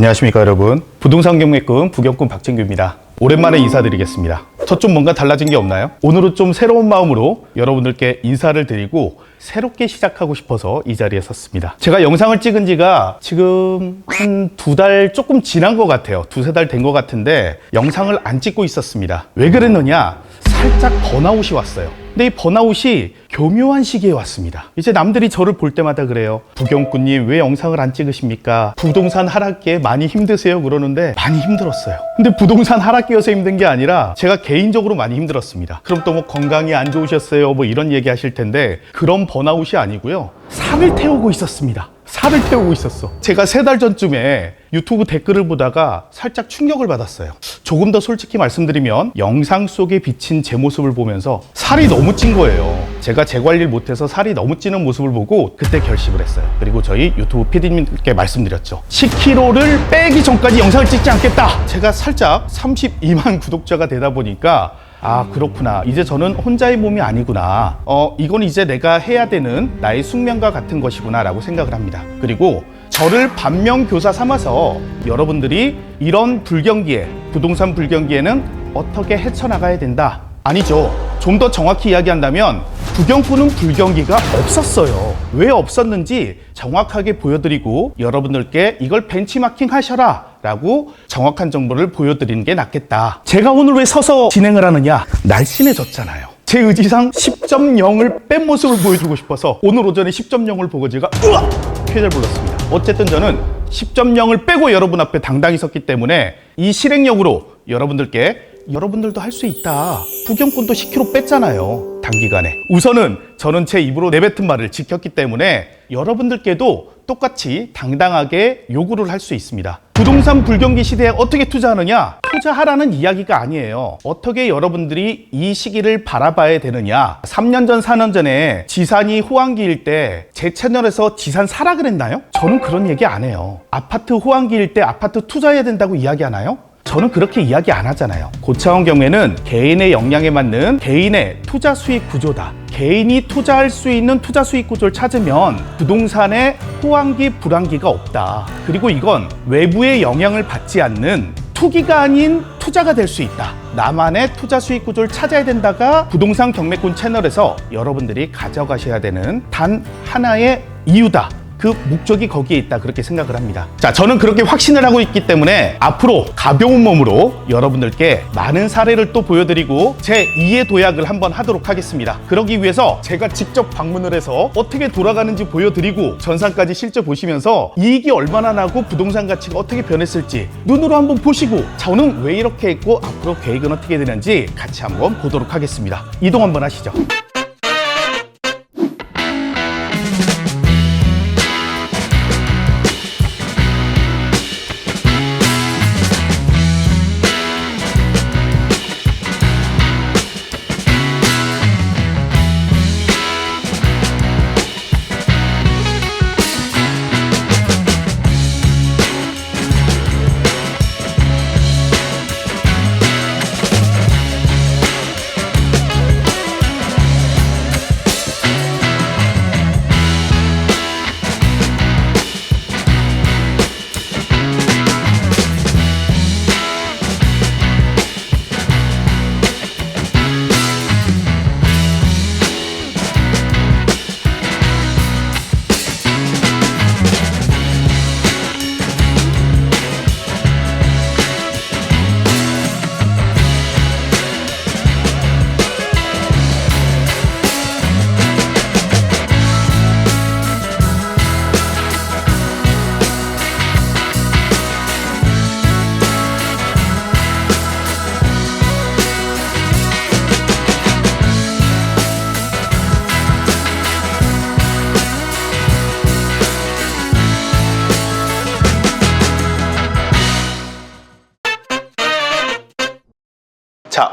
안녕하십니까 여러분. 부동산 경매꾼 부경꾼 박진규입니다. 오랜만에 인사드리겠습니다. 저좀 뭔가 달라진 게 없나요? 오늘은 좀 새로운 마음으로 여러분들께 인사를 드리고 새롭게 시작하고 싶어서 이 자리에 섰습니다. 제가 영상을 찍은 지가 지금 한 두 달 조금 지난 것 같아요. 두세 달 된 것 같은데 영상을 안 찍고 있었습니다. 왜 그랬느냐 살짝 번아웃이 왔어요. 근데 이 번아웃이 교묘한 시기에 왔습니다. 이제 남들이 저를 볼 때마다 그래요. 부경꾼님 왜 영상을 안 찍으십니까? 부동산 하락기에 많이 힘드세요? 그러는데 많이 힘들었어요. 근데 부동산 하락기여서 힘든 게 아니라 제가 개인적으로 많이 힘들었습니다. 그럼 또 뭐 건강이 안 좋으셨어요? 뭐 이런 얘기 하실 텐데 그런 번아웃이 아니고요. 살을 태우고 있었습니다. 살을 태우고 있었어. 제가 세 달 전쯤에 유튜브 댓글을 보다가 살짝 충격을 받았어요. 조금 더 솔직히 말씀드리면 영상 속에 비친 제 모습을 보면서 살이 너무 찐 거예요. 제가 재관리를 못해서 살이 너무 찌는 모습을 보고 그때 결심을 했어요. 그리고 저희 유튜브 PD님께 말씀드렸죠. 10kg를 빼기 전까지 영상을 찍지 않겠다. 제가 살짝 32만 구독자가 되다 보니까 아 그렇구나. 이제 저는 혼자의 몸이 아니구나. 어 이건 이제 내가 해야 되는 나의 숙명과 같은 것이구나 라고 생각을 합니다. 그리고 저를 반면교사 삼아서 여러분들이 이런 불경기에 부동산 불경기에는 어떻게 헤쳐나가야 된다? 아니죠. 좀 더 정확히 이야기한다면 부경꾼은 불경기가 없었어요. 왜 없었는지 정확하게 보여드리고 여러분들께 이걸 벤치마킹 하셔라 라고 정확한 정보를 보여드리는 게 낫겠다. 제가 오늘 왜 서서 진행을 하느냐? 날씬해졌잖아요. 제 의지상 10.0을 뺀 모습을 보여주고 싶어서 오늘 오전에 10.0을 보고 제가 으악! 쾌절 불렀습니다. 어쨌든 저는 10.0을 빼고 여러분 앞에 당당히 섰기 때문에 이 실행력으로 여러분들께 여러분들도 할 수 있다. 부경꾼도 10kg 뺐잖아요. 단기간에. 우선은 저는 제 입으로 내뱉은 말을 지켰기 때문에 여러분들께도 똑같이 당당하게 요구를 할 수 있습니다. 부동산 불경기 시대에 어떻게 투자하느냐? 투자하라는 이야기가 아니에요. 어떻게 여러분들이 이 시기를 바라봐야 되느냐? 3년 전, 4년 전에 지산이 호황기일 때 제 채널에서 지산 사라 그랬나요? 저는 그런 얘기 안 해요. 아파트 호황기일 때 아파트 투자해야 된다고 이야기하나요? 저는 그렇게 이야기 안 하잖아요. 고차원 경우에는 개인의 역량에 맞는 개인의 투자 수익 구조다. 개인이 투자할 수 있는 투자 수익 구조를 찾으면 부동산에 호황기, 불황기가 없다. 그리고 이건 외부의 영향을 받지 않는 투기가 아닌 투자가 될 수 있다. 나만의 투자 수익 구조를 찾아야 된다가 부동산 경매꾼 채널에서 여러분들이 가져가셔야 되는 단 하나의 이유다. 그 목적이 거기에 있다 그렇게 생각을 합니다. 자, 저는 그렇게 확신을 하고 있기 때문에 앞으로 가벼운 몸으로 여러분들께 많은 사례를 또 보여드리고 제 2의 도약을 한번 하도록 하겠습니다. 그러기 위해서 제가 직접 방문을 해서 어떻게 돌아가는지 보여드리고 전산까지 실제 보시면서 이익이 얼마나 나고 부동산 가치가 어떻게 변했을지 눈으로 한번 보시고 저는 왜 이렇게 했고 앞으로 계획은 어떻게 되는지 같이 한번 보도록 하겠습니다. 이동 한번 하시죠.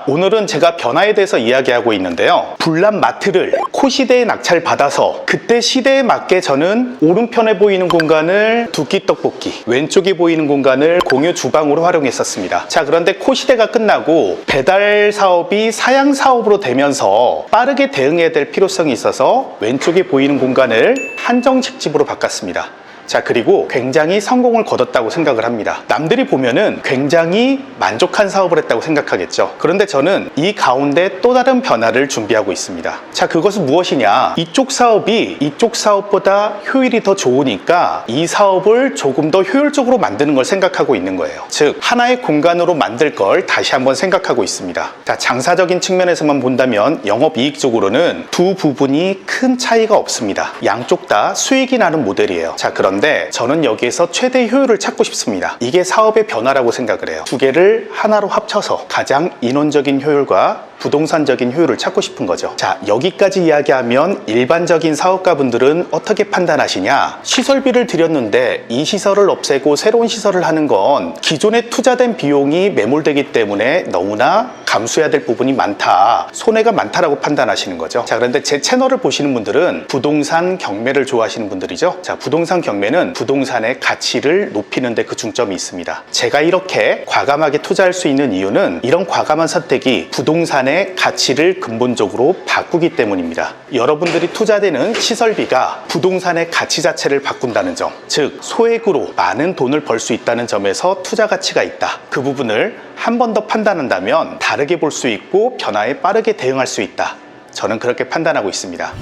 오늘은 제가 변화에 대해서 이야기하고 있는데요. 불난 마트를 코시대에 낙찰 받아서 그때 시대에 맞게 저는 오른편에 보이는 공간을 두끼 떡볶이, 왼쪽에 보이는 공간을 공유 주방으로 활용했었습니다. 자, 그런데 코시대가 끝나고 배달 사업이 사양 사업으로 되면서 빠르게 대응해야 될 필요성이 있어서 왼쪽에 보이는 공간을 한정식 집으로 바꿨습니다. 자, 그리고 굉장히 성공을 거뒀다고 생각을 합니다. 남들이 보면은 굉장히 만족한 사업을 했다고 생각하겠죠. 그런데 저는 이 가운데 또 다른 변화를 준비하고 있습니다. 자, 그것은 무엇이냐? 이쪽 사업이 이쪽 사업보다 효율이 더 좋으니까 이 사업을 조금 더 효율적으로 만드는 걸 생각하고 있는 거예요. 즉, 하나의 공간으로 만들 걸 다시 한번 생각하고 있습니다. 자, 장사적인 측면에서만 본다면 영업이익적으로는 두 부분이 큰 차이가 없습니다. 양쪽 다 수익이 나는 모델이에요. 자, 그런데 저는 여기에서 최대 효율을 찾고 싶습니다. 이게 사업의 변화라고 생각을 해요. 두 개를 하나로 합쳐서 가장 인원적인 효율과 부동산적인 효율을 찾고 싶은 거죠. 자, 여기까지 이야기하면 일반적인 사업가 분들은 어떻게 판단하시냐? 시설비를 들였는데 이 시설을 없애고 새로운 시설을 하는 건 기존에 투자된 비용이 매몰되기 때문에 너무나 감수해야 될 부분이 많다. 손해가 많다라고 판단하시는 거죠. 자, 그런데 제 채널을 보시는 분들은 부동산 경매를 좋아하시는 분들이죠. 자, 부동산 경매는 부동산의 가치를 높이는데 그 중점이 있습니다. 제가 이렇게 과감하게 투자할 수 있는 이유는 이런 과감한 선택이 부동 산의 가치를 근본적으로 바꾸기 때문입니다. 여러분들이 투자되는 시설비가 부동산의 가치 자체를 바꾼다는 점, 즉 소액으로 많은 돈을 벌 수 있다는 점에서 투자 가치가 있다. 그 부분을 한 번 더 판단한다면 다르게 볼 수 있고 변화에 빠르게 대응할 수 있다. 저는 그렇게 판단하고 있습니다.